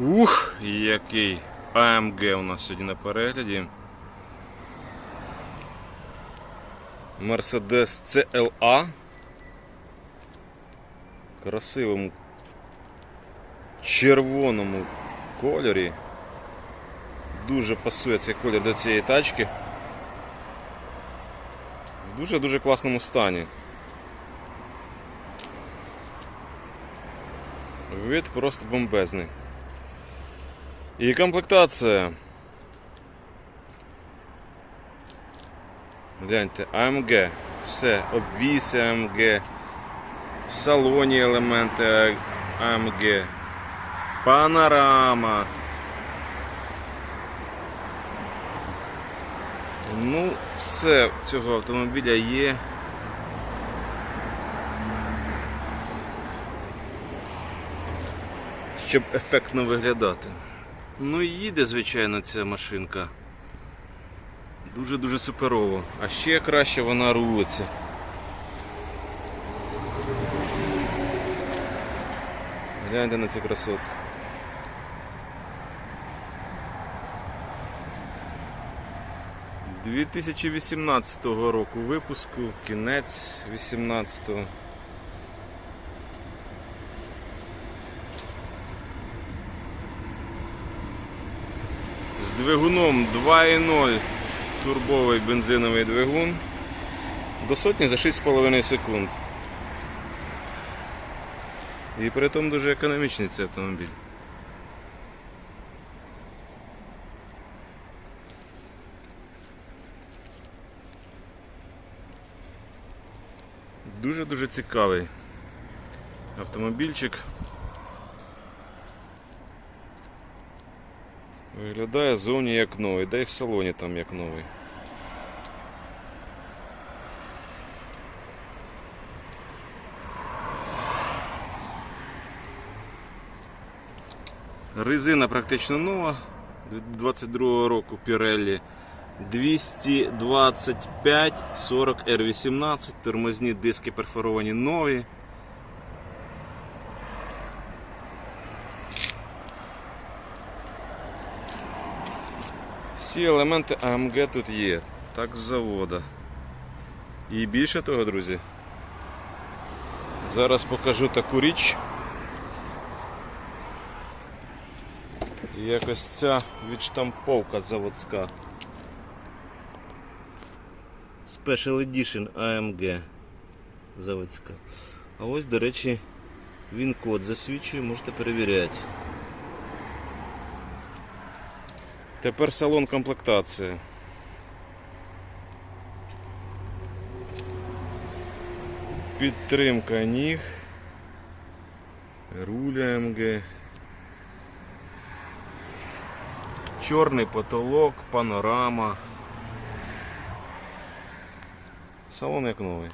Ух, який AMG у нас сьогодні на перегляді. Mercedes CLA. Красивому червоному кольорі. Дуже пасує цей колір до цієї тачки. В дуже-дуже класному стані. Вид просто бомбезний. І комплектація. Гляньте, AMG. Все, обвіси AMG. В салоні елементи AMG. Панорама. Ну, все цього автомобіля є. Щоб ефектно виглядати. Ну їде, звичайно, ця машинка. Дуже-дуже суперово. А ще краще вона рулиться. Гляньте на цю красотку. Дві 2018 року випуску, кінець 18-го. Двигуном 2.0 турбовий бензиновий двигун до сотні за 6,5 секунд. І при тому дуже економічний цей автомобіль. Дуже-дуже цікавий автомобільчик. Виглядає зовні як новий, да й в салоні там як новий. Резина практично нова 22 року Pirelli 225 40 R18, тормозні диски перфоровані нові. Всі елементи AMG тут є, так з завода. І більше того, друзі, зараз покажу таку річ. Якось ця відштамповка заводська. Special Edition AMG заводська. А ось, до речі, він код засвідчує, можете перевіряти. Тепер салон комплектації. Підтримка ніг. Руль АМГ. Чорний потолок, панорама. Салон як новий.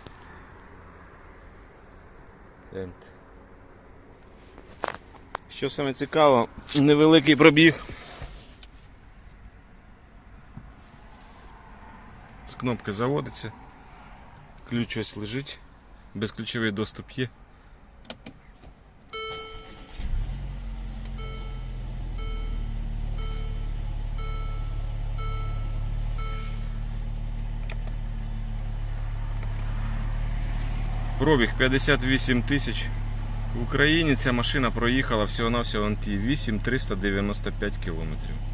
Що саме цікаво, невеликий пробіг. Кнопки заводиться. Ключ ось лежить. Безключовий доступ є. Пробіг 58 тисяч. В Україні ця машина проїхала всього-навсього ті 8395 кілометрів.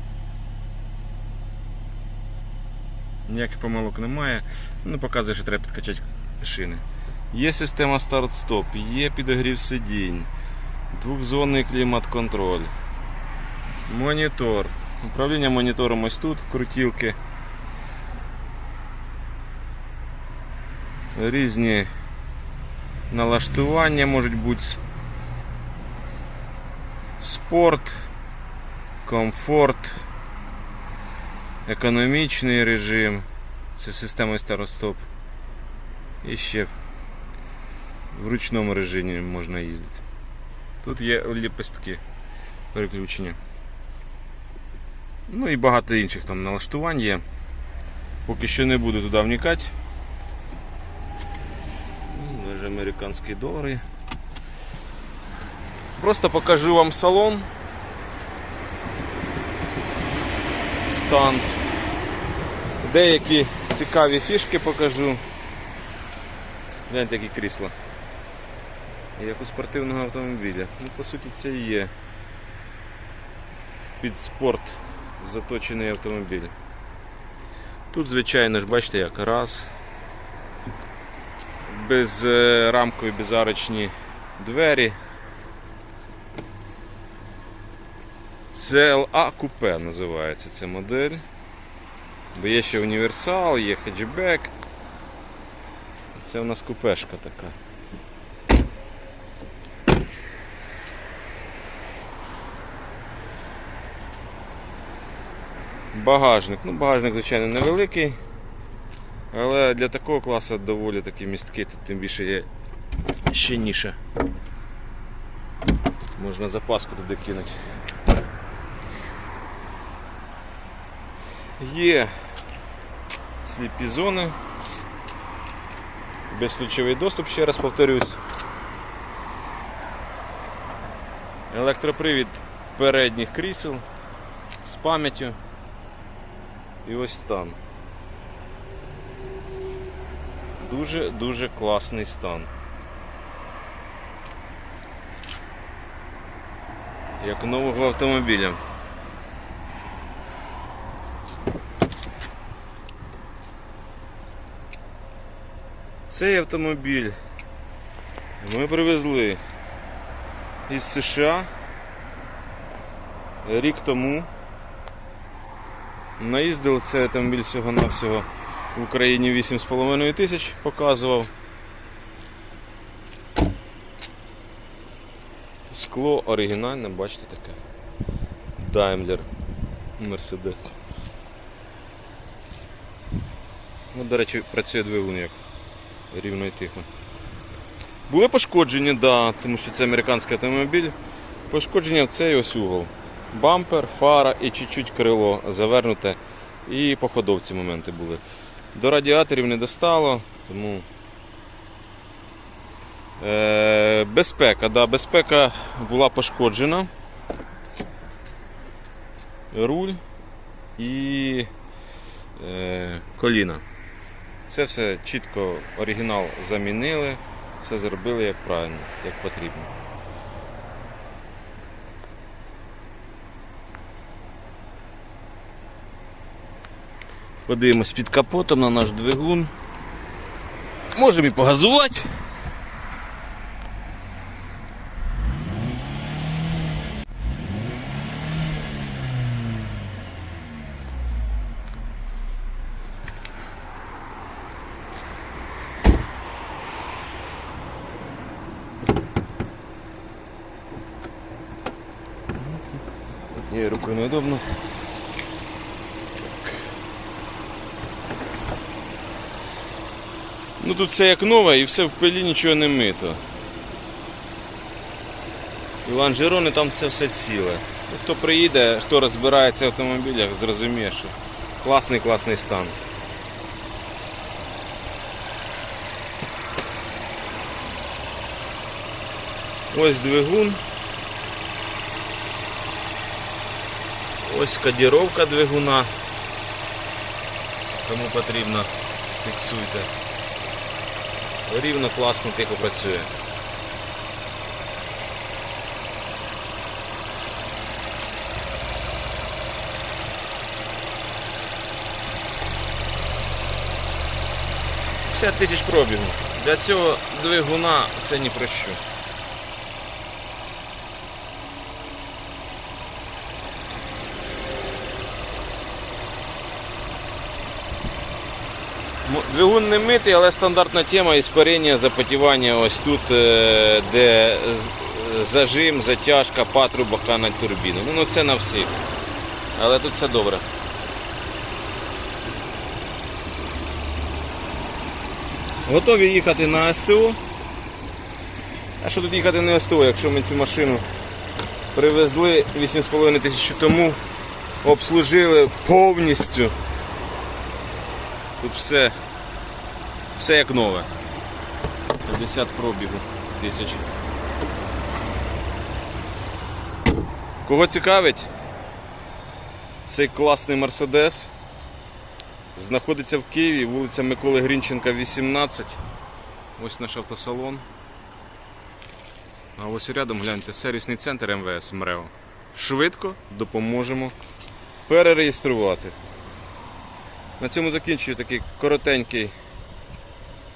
Ніяких помилок немає. Ну, показує, що треба підкачати шини. Є система старт-стоп, є підогрів сидінь, двохзонний клімат-контроль, монітор. Управління монітором ось тут, крутілки. Різні налаштування можуть бути спорт, комфорт, економічний режим. Це система старостоп. І ще в ручному режимі можна їздити. Тут є ліпестки переключення. Ну і багато інших там налаштувань є. Поки що не буду туди вникати. Ну, Даже американські долари. Просто покажу вам салон. стан. Деякі цікаві фішки покажу. Гляньте, які крісла. Як у спортивного автомобіля. Ну, по суті, це і є під спорт заточений автомобіль. Тут, звичайно ж, бачите, як раз. Без е, рамкові, безарочні двері. CLA купе називається ця модель. Бо є ще універсал, є хеджбек. Це у нас купешка така. Багажник. Ну, багажник, звичайно, невеликий. Але для такого класу доволі такий місткий, тут тим більше є ще ніша. Можна запаску туди кинути. Є сліпі зони. Безключовий доступ, ще раз повторюсь. Електропривід передніх крісел з пам'яттю. І ось стан. Дуже-дуже класний стан. Як нового автомобіля. Цей автомобіль ми привезли із США рік тому. Наїздили цей автомобіль всього-навсього в Україні 8,5 тисяч показував. Скло оригінальне, бачите таке. Daimler Mercedes. Ну, до речі, працює двигун як рівно і тихо. Були пошкодження, да, тому що це американський автомобіль. Пошкодження в цей ось угол. Бампер, фара і чуть-чуть крило завернуте. І по ходовці моменти були. До радіаторів не достало, тому. Е, безпека, да, безпека була пошкоджена. Руль і е, коліна. Це все чітко оригінал замінили, все зробили як правильно, як потрібно. Подивимось під капотом на наш двигун. Можемо і погазувати. Ні, рукою неудобно. Ну тут все як нове і все в пилі нічого не мито. І лонжерони там це все ціле. Хто приїде, хто розбирається в автомобілях, зрозуміє, що класний класний стан. Ось двигун. Ось кодіровка двигуна. Кому потрібно, фіксуйте. Рівно класно тихо працює. Тисяч пробігу. Для цього двигуна це ні про що. Двигун не митий, але стандартна тема іспарення, запотівання ось тут, е, де зажим, затяжка, патрубока на турбіну. Ну, ну це на всіх. Але тут все добре. Готові їхати на СТО. А що тут їхати на СТО, якщо ми цю машину привезли 8,5 тисячі тому, обслужили повністю. Тут все, все як нове. 50 пробігу тисяч. Кого цікавить? Цей класний Мерседес знаходиться в Києві, вулиця Миколи Грінченка, 18. Ось наш автосалон. А ось рядом гляньте сервісний центр МВС МРЕО. Швидко допоможемо перереєструвати. На цьому закінчую такий коротенький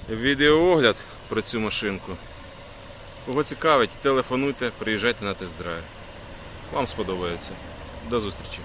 відеоогляд про цю машинку. Кого цікавить, телефонуйте, приїжджайте на тест-драйв. Вам сподобається. До зустрічі!